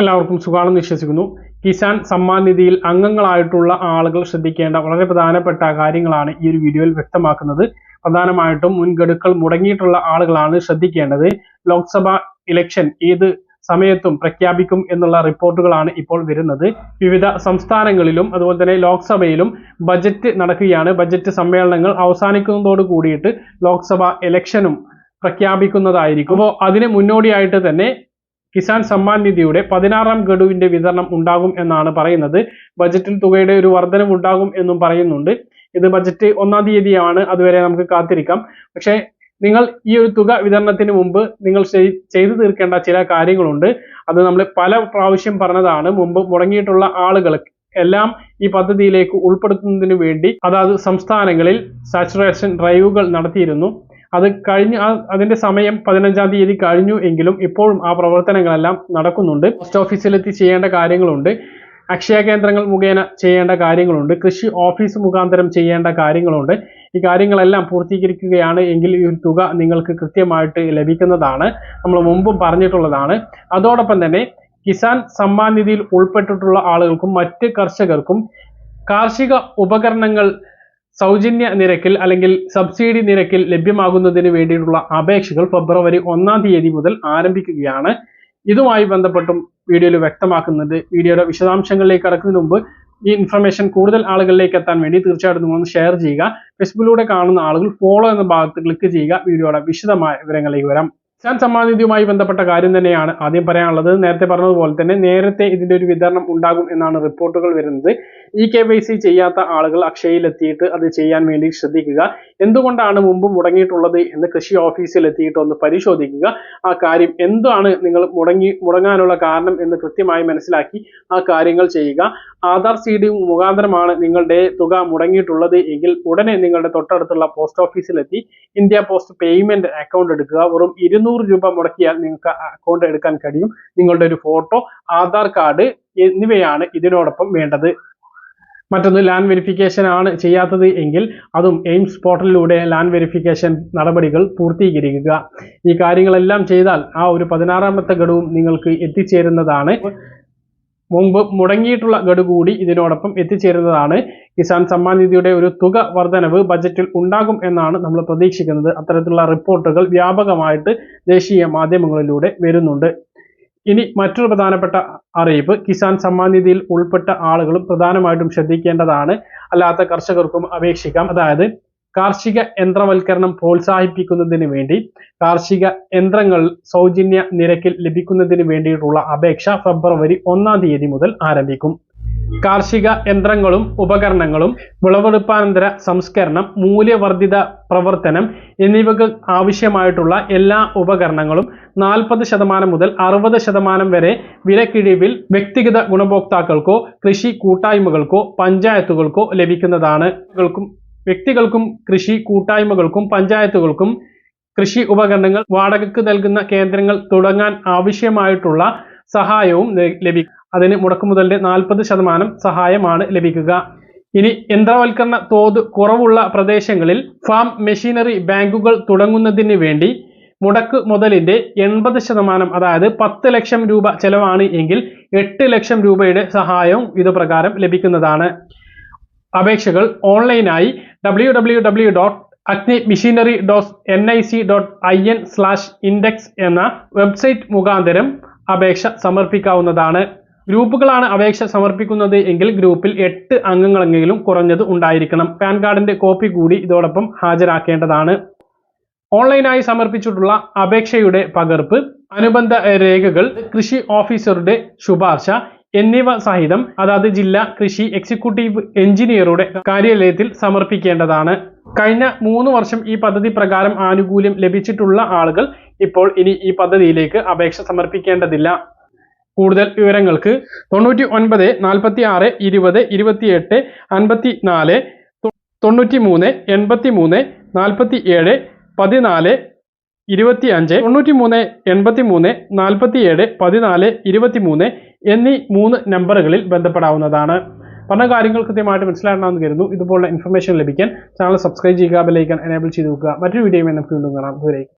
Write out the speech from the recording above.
എല്ലാവർക്കും സുഖമാണെന്ന് വിശ്വസിക്കുന്നു. കിസാൻ സമ്മാൻ നിധിയിൽ അംഗങ്ങളായിട്ടുള്ള ആളുകൾ ശ്രദ്ധിക്കേണ്ട വളരെ പ്രധാനപ്പെട്ട കാര്യങ്ങളാണ് ഈ ഒരു വീഡിയോയിൽ വ്യക്തമാക്കുന്നത്. പ്രധാനമായിട്ടും മുൻഗഡുക്കൾ മുടങ്ങിയിട്ടുള്ള ആളുകളാണ് ശ്രദ്ധിക്കേണ്ടത്. ലോക്സഭ ഇലക്ഷൻ ഏത് സമയത്തും പ്രഖ്യാപിക്കും എന്നുള്ള റിപ്പോർട്ടുകളാണ് ഇപ്പോൾ വരുന്നത്. വിവിധ സംസ്ഥാനങ്ങളിലും അതുപോലെ തന്നെ ലോക്സഭയിലും ബജറ്റ് നടക്കുകയാണ്. ബജറ്റ് സമ്മേളനങ്ങൾ അവസാനിക്കുന്നതോട് കൂടിയിട്ട് ലോക്സഭ ഇലക്ഷനും പ്രഖ്യാപിക്കുന്നതായിരിക്കും. അപ്പോൾ അതിന് മുന്നോടിയായിട്ട് തന്നെ കിസാൻ സമ്മാൻ നിധിയുടെ പതിനാറാം ഗഡുവിന്റെ വിതരണം ഉണ്ടാകും എന്നാണ് പറയുന്നത്. ബജറ്റിൽ തുകയുടെ ഒരു വർധനം ഉണ്ടാകും എന്നും പറയുന്നുണ്ട്. ഇത് ബജറ്റ് ഒന്നാം തീയതിയാണ് അതുവരെ നമുക്ക് കാത്തിരിക്കാം. പക്ഷേ നിങ്ങൾ ഈ ഒരു തുക വിതരണത്തിന് മുമ്പ് നിങ്ങൾ ചെയ്തു തീർക്കേണ്ട ചില കാര്യങ്ങളുണ്ട്. അത് നമ്മൾ പല പ്രാവശ്യം പറഞ്ഞതാണ്. മുമ്പ് മുടങ്ങിയിട്ടുള്ള ആളുകൾ എല്ലാം ഈ പദ്ധതിയിലേക്ക് ഉൾപ്പെടുത്തുന്നതിന് വേണ്ടി അതാത് സംസ്ഥാനങ്ങളിൽ സാച്ചുറേഷൻ ഡ്രൈവുകൾ നടത്തിയിരുന്നു. അത് കഴിഞ്ഞ് അതിന്റെ സമയം പതിനഞ്ചാം തീയതി കഴിഞ്ഞു എങ്കിലും ഇപ്പോഴും ആ പ്രവർത്തനങ്ങളെല്ലാം നടക്കുന്നുണ്ട്. പോസ്റ്റ് ഓഫീസിലെത്തി ചെയ്യേണ്ട കാര്യങ്ങളുണ്ട്. അക്ഷയ കേന്ദ്രങ്ങൾ മുഖേന ചെയ്യേണ്ട കാര്യങ്ങളുണ്ട്. കൃഷി ഓഫീസ് മുഖാന്തരം ചെയ്യേണ്ട കാര്യങ്ങളുണ്ട്. ഈ കാര്യങ്ങളെല്ലാം പൂർത്തീകരിക്കുകയാണ് എങ്കിൽ ഈ ഒരു തുക നിങ്ങൾക്ക് കൃത്യമായിട്ട് ലഭിക്കുന്നതാണ്. നമ്മൾ മുമ്പും പറഞ്ഞിട്ടുള്ളതാണ്. അതോടൊപ്പം തന്നെ കിസാൻ സമ്മാൻ നിധിയിൽ ഉൾപ്പെട്ടിട്ടുള്ള ആളുകൾക്കും മറ്റ് കർഷകർക്കും കാർഷിക ഉപകരണങ്ങൾ സൗജന്യ നിരക്കിൽ അല്ലെങ്കിൽ സബ്സിഡി നിരക്കിൽ ലഭ്യമാകുന്നതിന് വേണ്ടിയിട്ടുള്ള അപേക്ഷകൾ ഫെബ്രുവരി ഒന്നാം തീയതി മുതൽ ആരംഭിക്കുകയാണ്. ഇതുമായി ബന്ധപ്പെട്ടും വീഡിയോയിൽ വ്യക്തമാക്കുന്നത് വീഡിയോയുടെ വിശദാംശങ്ങളിലേക്ക് കടക്കുന്നതിന് മുമ്പ് ഈ ഇൻഫർമേഷൻ കൂടുതൽ ആളുകളിലേക്ക് എത്താൻ വേണ്ടി തീർച്ചയായിട്ടും നിങ്ങളൊന്ന് ഷെയർ ചെയ്യുക. ഫേസ്ബുക്കിലൂടെ കാണുന്ന ആളുകൾ ഫോളോ എന്ന ഭാഗത്ത് ക്ലിക്ക് ചെയ്യുക. വീഡിയോയുടെ വിശദമായ വിവരങ്ങളിലേക്ക് വരാം. കിസാൻ സമ്മാൻ നിധിയുമായി ബന്ധപ്പെട്ട കാര്യം തന്നെയാണ് ആദ്യം പറയാനുള്ളത്. നേരത്തെ പറഞ്ഞതുപോലെ തന്നെ നേരത്തെ ഇതിന്റെ ഒരു വിതരണം ഉണ്ടാകും എന്നാണ് റിപ്പോർട്ടുകൾ വരുന്നത്. ഇ കെ വൈ സി ചെയ്യാത്ത ആളുകൾ അക്ഷയയിലെത്തിയിട്ട് അത് ചെയ്യാൻ വേണ്ടി ശ്രദ്ധിക്കുക. എന്തുകൊണ്ടാണ് മുമ്പ് മുടങ്ങിയിട്ടുള്ളത് എന്ന് കൃഷി ഓഫീസിൽ എത്തിയിട്ട് ഒന്ന് പരിശോധിക്കുക. ആ കാര്യം എന്താണ് നിങ്ങൾ മുടങ്ങി മുടങ്ങാനുള്ള കാരണം എന്ന് കൃത്യമായി മനസ്സിലാക്കി ആ കാര്യങ്ങൾ ചെയ്യുക. ആധാർ സി ഡി മുഖാന്തരമാണ് നിങ്ങളുടെ തുക മുടങ്ങിയിട്ടുള്ളത് എങ്കിൽ ഉടനെ നിങ്ങളുടെ തൊട്ടടുത്തുള്ള പോസ്റ്റ് ഓഫീസിലെത്തി ഇന്ത്യ പോസ്റ്റ് പേയ്മെന്റ് അക്കൗണ്ട് എടുക്കുക. വെറും ഇരുന്നൂറ് രൂപ മുടക്കിയാൽ നിങ്ങൾക്ക് അക്കൗണ്ട് എടുക്കാൻ കഴിയും. നിങ്ങളുടെ ഒരു ഫോട്ടോ ആധാർ കാർഡ് എന്നിവയാണ് ഇതിനോടൊപ്പം വേണ്ടത്. മറ്റൊന്ന് ലാൻഡ് വെരിഫിക്കേഷൻ ആണ് ചെയ്യാത്തത് എങ്കിൽ അതും എയിംസ് പോർട്ടലിലൂടെ ലാൻഡ് വെരിഫിക്കേഷൻ നടപടികൾ പൂർത്തീകരിക്കുക. ഈ കാര്യങ്ങളെല്ലാം ചെയ്താൽ ആ ഒരു പതിനാറാമത്തെ ഘടവും നിങ്ങൾക്ക് എത്തിച്ചേരുന്നതാണ്. മുമ്പ് മുടങ്ങിയിട്ടുള്ള ഗഡു കൂടി ഇതിനോടൊപ്പം എത്തിച്ചേരുന്നതാണ്. കിസാൻ സമ്മാൻ നിധിയുടെ ഒരു തുക വർധനവ് ബജറ്റിൽ ഉണ്ടാകും എന്നാണ് നമ്മൾ പ്രതീക്ഷിക്കുന്നത്. അത്തരത്തിലുള്ള റിപ്പോർട്ടുകൾ വ്യാപകമായിട്ട് ദേശീയ മാധ്യമങ്ങളിലൂടെ വരുന്നുണ്ട്. ഇനി മറ്റൊരു പ്രധാനപ്പെട്ട അറിയിപ്പ് കിസാൻ സമ്മാൻ നിധിയിൽ ഉൾപ്പെട്ട ആളുകളും പ്രധാനമായിട്ടും ശ്രദ്ധിക്കേണ്ടതാണ്. അല്ലാത്ത കർഷകർക്കും അപേക്ഷിക്കാം. അതായത് കാർഷിക യന്ത്രവൽക്കരണം പ്രോത്സാഹിപ്പിക്കുന്നതിന് വേണ്ടി കാർഷിക യന്ത്രങ്ങൾ സൗജന്യ നിരക്കിൽ ലഭിക്കുന്നതിന് വേണ്ടിയിട്ടുള്ള അപേക്ഷ ഫെബ്രുവരി ഒന്നാം തീയതി മുതൽ ആരംഭിക്കും. കാർഷിക യന്ത്രങ്ങളും ഉപകരണങ്ങളും വിളവെടുപ്പാനന്തര സംസ്കരണം മൂല്യവർദ്ധിത പ്രവർത്തനം എന്നിവയ്ക്ക് ആവശ്യമായിട്ടുള്ള എല്ലാ ഉപകരണങ്ങളും നാൽപ്പത് ശതമാനം മുതൽ അറുപത് ശതമാനം വരെ വിലക്കിഴിവിൽ വ്യക്തിഗത ഗുണഭോക്താക്കൾക്കോ കൃഷി കൂട്ടായ്മകൾക്കോ പഞ്ചായത്തുകൾക്കോ ലഭിക്കുന്നതാണ്. വ്യക്തികൾക്കും കൃഷി കൂട്ടായ്മകൾക്കും പഞ്ചായത്തുകൾക്കും കൃഷി ഉപകരണങ്ങൾ വാടകയ്ക്ക് നൽകുന്ന കേന്ദ്രങ്ങൾ തുടങ്ങാൻ ആവശ്യമായിട്ടുള്ള സഹായവും ലഭിക്കും അതിന് മുടക്കുമുതലിന്റെ നാൽപ്പത് ശതമാനം സഹായമാണ് ലഭിക്കുക. ഇനി യന്ത്രവൽക്കരണ തോത് കുറവുള്ള പ്രദേശങ്ങളിൽ ഫാം മെഷീനറി ബാങ്കുകൾ തുടങ്ങുന്നതിന് വേണ്ടി മുടക്ക് മുതലിന്റെ എൺപത് ശതമാനം അതായത് പത്ത് ലക്ഷം രൂപ ചെലവാണ് എങ്കിൽ എട്ട് ലക്ഷം രൂപയുടെ സഹായവും ഇതുപ്രകാരം ലഭിക്കുന്നതാണ്. അപേക്ഷകൾ ഓൺലൈനായി W W W dot agri machinery dot N I C dot I N slash index എന്ന വെബ്സൈറ്റ് മുഖാന്തരം അപേക്ഷ സമർപ്പിക്കാവുന്നതാണ്. ഗ്രൂപ്പുകളാണ് അപേക്ഷ സമർപ്പിക്കുന്നത് എങ്കിൽ ഗ്രൂപ്പിൽ എട്ട് അംഗങ്ങളെങ്കിലും കുറഞ്ഞത് ഉണ്ടായിരിക്കണം. പാൻ കാർഡിന്റെ കോപ്പി കൂടി ഇതോടൊപ്പം ഹാജരാക്കേണ്ടതാണ്. ഓൺലൈനായി സമർപ്പിച്ചിട്ടുള്ള അപേക്ഷയുടെ പകർപ്പ് അനുബന്ധ രേഖകൾ കൃഷി ഓഫീസറുടെ ശുപാർശ എന്നിവ സഹിതം അതാത് ജില്ലാ കൃഷി എക്സിക്യൂട്ടീവ് എഞ്ചിനീയറുടെ കാര്യാലയത്തിൽ സമർപ്പിക്കേണ്ടതാണ്. കഴിഞ്ഞ മൂന്ന് വർഷം ഈ പദ്ധതി പ്രകാരം ആനുകൂല്യം ലഭിച്ചിട്ടുള്ള ആളുകൾ ഇപ്പോൾ ഇനി ഈ പദ്ധതിയിലേക്ക് അപേക്ഷ സമർപ്പിക്കേണ്ടതില്ല. കൂടുതൽ വിവരങ്ങൾക്ക് തൊണ്ണൂറ്റി ഒൻപത് നാൽപ്പത്തി ആറ് ഇരുപത് ഇരുപത്തിയെട്ട് അൻപത്തി നാല് തൊണ്ണൂറ്റി മൂന്ന് എൺപത്തി മൂന്ന് നാൽപ്പത്തി ഏഴ് പതിനാല് ഇരുപത്തി അഞ്ച് തൊണ്ണൂറ്റി മൂന്ന് എൺപത്തി മൂന്ന് നാൽപ്പത്തി ഏഴ് പതിനാല് ഇരുപത്തി മൂന്ന് എന്നീ മൂന്ന് നമ്പറുകളിൽ ബന്ധപ്പെടാവുന്നതാണ്. പറഞ്ഞ കാര്യങ്ങൾ കൃത്യമായിട്ട് മനസ്സിലാക്കണമെന്ന് കരുതുന്നു. ഇതുപോലുള്ള ഇൻഫർമേഷൻ ലഭിക്കാൻ ചാനൽ സബ്സ്ക്രൈബ് ചെയ്യുക ബെല്ലൈക്കൻ എനേബിൾ ചെയ്ത് വെക്കുക. മറ്റൊരു വീഡിയോയുമായി നമുക്ക് വീണ്ടും കാണാം. ദൂരേക്ക്